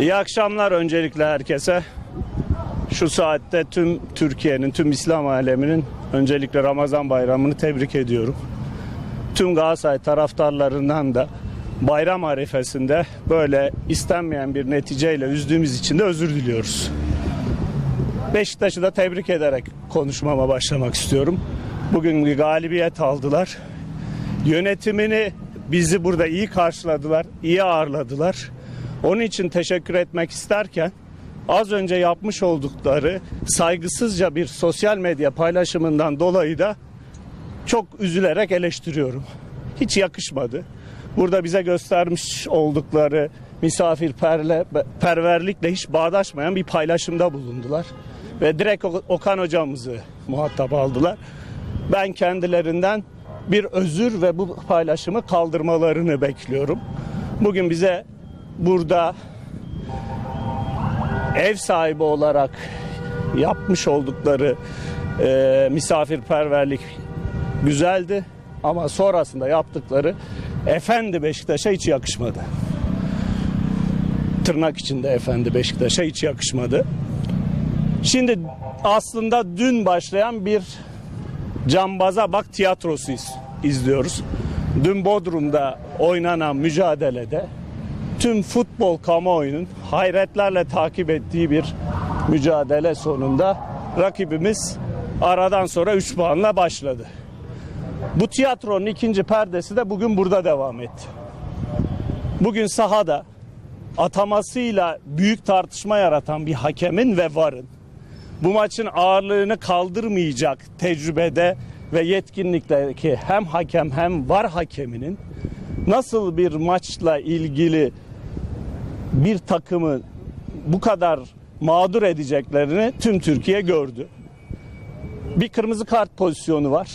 İyi akşamlar öncelikle herkese. Şu saatte tüm Türkiye'nin, tüm İslam aleminin öncelikle Ramazan bayramını tebrik ediyorum. Tüm Galatasaray taraftarlarından da bayram arifesinde böyle istenmeyen bir neticeyle üzdüğümüz için de özür diliyoruz. Beşiktaş'ı da tebrik ederek konuşmama başlamak istiyorum. Bugün bir galibiyet aldılar. Yönetimini bizi burada iyi karşıladılar, iyi ağırladılar. Onun için teşekkür etmek isterken az önce yapmış oldukları saygısızca bir sosyal medya paylaşımından dolayı da çok üzülerek eleştiriyorum. Hiç yakışmadı. Burada bize göstermiş oldukları misafirperverlikle hiç bağdaşmayan bir paylaşımda bulundular. Ve direkt Okan hocamızı muhatap aldılar. Ben kendilerinden bir özür ve bu paylaşımı kaldırmalarını bekliyorum. Bugün bize burada ev sahibi olarak yapmış oldukları e, misafirperverlik güzeldi ama sonrasında yaptıkları efendi Beşiktaş'a hiç yakışmadı. Tırnak içinde efendi Beşiktaş'a hiç yakışmadı. Şimdi aslında dün başlayan bir Cambaza Bak tiyatrosu iz- izliyoruz. Dün Bodrum'da oynanan mücadelede tüm futbol kamuoyunun hayretlerle takip ettiği bir mücadele sonunda rakibimiz aradan sonra 3 puanla başladı. Bu tiyatronun ikinci perdesi de bugün burada devam etti. Bugün sahada atamasıyla büyük tartışma yaratan bir hakemin ve varın bu maçın ağırlığını kaldırmayacak tecrübede ve yetkinlikteki hem hakem hem var hakeminin nasıl bir maçla ilgili bir takımı bu kadar mağdur edeceklerini tüm Türkiye gördü. Bir kırmızı kart pozisyonu var.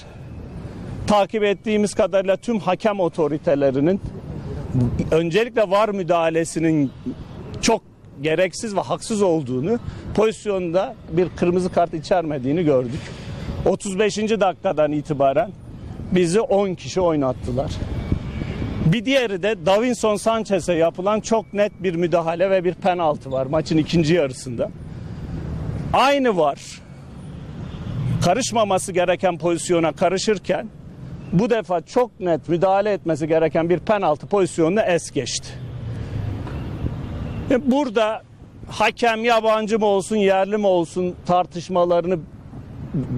Takip ettiğimiz kadarıyla tüm hakem otoritelerinin öncelikle var müdahalesinin çok gereksiz ve haksız olduğunu, pozisyonda bir kırmızı kart içermediğini gördük. 35. dakikadan itibaren bizi 10 kişi oynattılar. Bir diğeri de Davinson Sanchez'e yapılan çok net bir müdahale ve bir penaltı var maçın ikinci yarısında. Aynı var. Karışmaması gereken pozisyona karışırken bu defa çok net müdahale etmesi gereken bir penaltı pozisyonunu es geçti. E, Burada hakem yabancı mı olsun yerli mi olsun tartışmalarını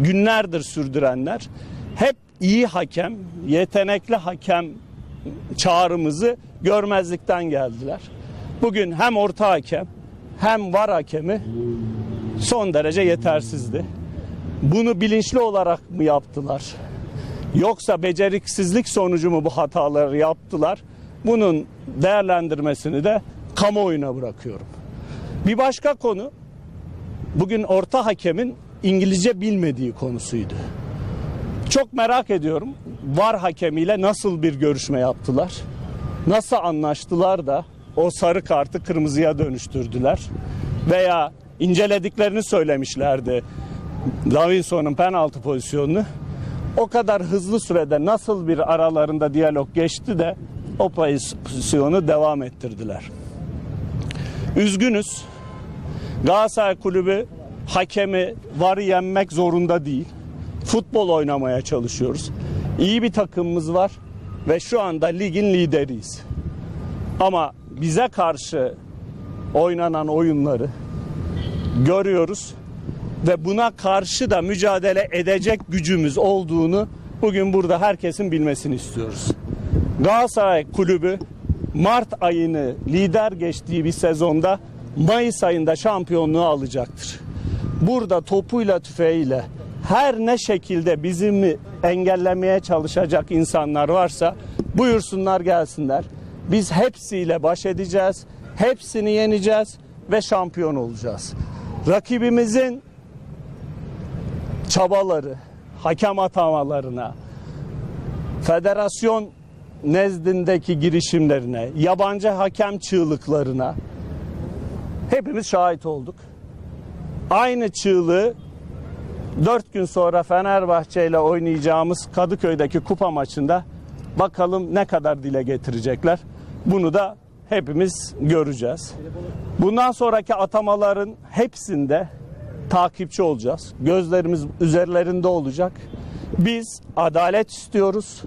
günlerdir sürdürenler hep iyi hakem, yetenekli hakem çağrımızı görmezlikten geldiler. Bugün hem orta hakem hem var hakemi son derece yetersizdi. Bunu bilinçli olarak mı yaptılar? Yoksa beceriksizlik sonucu mu bu hataları yaptılar? Bunun değerlendirmesini de kamuoyuna bırakıyorum. Bir başka konu bugün orta hakemin İngilizce bilmediği konusuydu. Çok merak ediyorum. Var hakemiyle nasıl bir görüşme yaptılar? Nasıl anlaştılar da o sarı kartı kırmızıya dönüştürdüler? Veya incelediklerini söylemişlerdi. Davinson'un penaltı pozisyonunu. O kadar hızlı sürede nasıl bir aralarında diyalog geçti de o pozisyonu devam ettirdiler. Üzgünüz. Galatasaray Kulübü hakemi varı yenmek zorunda değil. Futbol oynamaya çalışıyoruz. İyi bir takımımız var ve şu anda ligin lideriyiz. Ama bize karşı oynanan oyunları görüyoruz ve buna karşı da mücadele edecek gücümüz olduğunu bugün burada herkesin bilmesini istiyoruz. Galatasaray Kulübü Mart ayını lider geçtiği bir sezonda Mayıs ayında şampiyonluğu alacaktır. Burada topuyla tüfeğiyle her ne şekilde bizim engellemeye çalışacak insanlar varsa buyursunlar gelsinler. Biz hepsiyle baş edeceğiz. Hepsini yeneceğiz ve şampiyon olacağız. Rakibimizin çabaları, hakem atamalarına, federasyon nezdindeki girişimlerine, yabancı hakem çığlıklarına hepimiz şahit olduk. Aynı çığlığı 4 gün sonra Fenerbahçe ile oynayacağımız Kadıköy'deki kupa maçında bakalım ne kadar dile getirecekler. Bunu da hepimiz göreceğiz. Bundan sonraki atamaların hepsinde takipçi olacağız. Gözlerimiz üzerlerinde olacak. Biz adalet istiyoruz.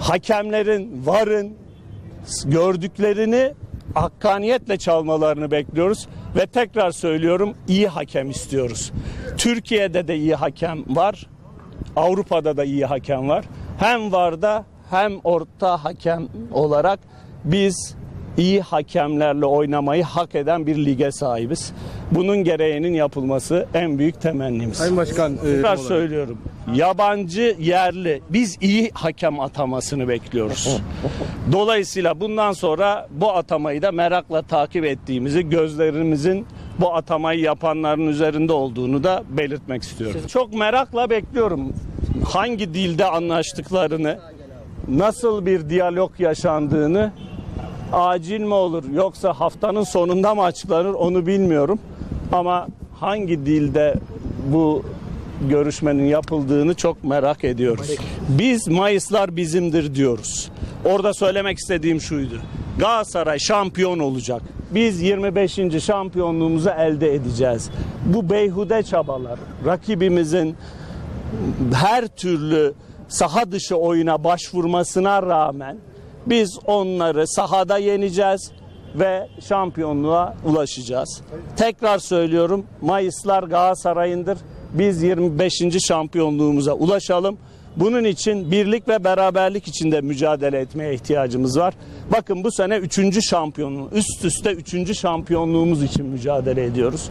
Hakemlerin, varın gördüklerini hakkaniyetle çalmalarını bekliyoruz ve tekrar söylüyorum iyi hakem istiyoruz. Türkiye'de de iyi hakem var. Avrupa'da da iyi hakem var. Hem varda hem orta hakem olarak biz iyi hakemlerle oynamayı hak eden bir lige sahibiz. Bunun gereğinin yapılması en büyük temennimiz. Sayın Başkan, e, Tekrar olarak- söylüyorum. Yabancı, yerli biz iyi hakem atamasını bekliyoruz. Dolayısıyla bundan sonra bu atamayı da merakla takip ettiğimizi, gözlerimizin bu atamayı yapanların üzerinde olduğunu da belirtmek istiyorum. Çok merakla bekliyorum. Hangi dilde anlaştıklarını, nasıl bir diyalog yaşandığını acil mi olur yoksa haftanın sonunda mı açıklanır onu bilmiyorum. Ama hangi dilde bu görüşmenin yapıldığını çok merak ediyoruz. Biz Mayıslar bizimdir diyoruz. Orada söylemek istediğim şuydu. Galatasaray şampiyon olacak. Biz 25. şampiyonluğumuzu elde edeceğiz. Bu beyhude çabalar, rakibimizin her türlü saha dışı oyuna başvurmasına rağmen biz onları sahada yeneceğiz ve şampiyonluğa ulaşacağız. Tekrar söylüyorum Mayıslar Galatasaray'ındır. Biz 25. şampiyonluğumuza ulaşalım. Bunun için birlik ve beraberlik içinde mücadele etmeye ihtiyacımız var. Bakın bu sene 3. şampiyonluğu, üst üste 3. şampiyonluğumuz için mücadele ediyoruz.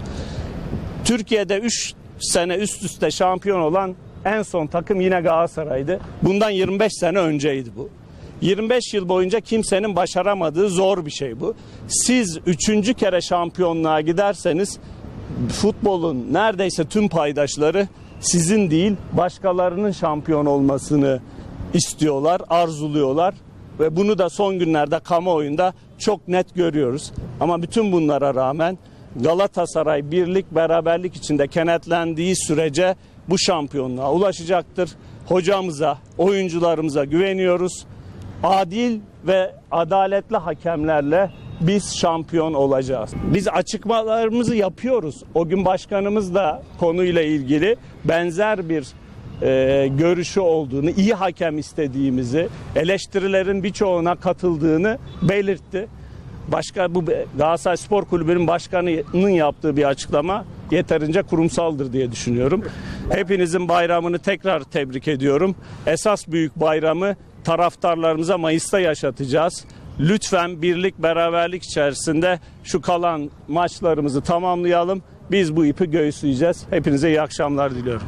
Türkiye'de 3 sene üst üste şampiyon olan en son takım yine Galatasaray'dı. Bundan 25 sene önceydi bu. 25 yıl boyunca kimsenin başaramadığı zor bir şey bu. Siz üçüncü kere şampiyonluğa giderseniz futbolun neredeyse tüm paydaşları sizin değil başkalarının şampiyon olmasını istiyorlar, arzuluyorlar ve bunu da son günlerde kamuoyunda çok net görüyoruz. Ama bütün bunlara rağmen Galatasaray birlik beraberlik içinde kenetlendiği sürece bu şampiyonluğa ulaşacaktır. Hocamıza, oyuncularımıza güveniyoruz. Adil ve adaletli hakemlerle biz şampiyon olacağız. Biz açıklamalarımızı yapıyoruz. O gün başkanımız da konuyla ilgili benzer bir e, görüşü olduğunu, iyi hakem istediğimizi, eleştirilerin birçoğuna katıldığını belirtti. Başka bu Galatasaray Spor Kulübü'nün başkanının yaptığı bir açıklama yeterince kurumsaldır diye düşünüyorum. Hepinizin bayramını tekrar tebrik ediyorum. Esas büyük bayramı taraftarlarımıza Mayıs'ta yaşatacağız. Lütfen birlik beraberlik içerisinde şu kalan maçlarımızı tamamlayalım. Biz bu ipi göğüsleyeceğiz. Hepinize iyi akşamlar diliyorum.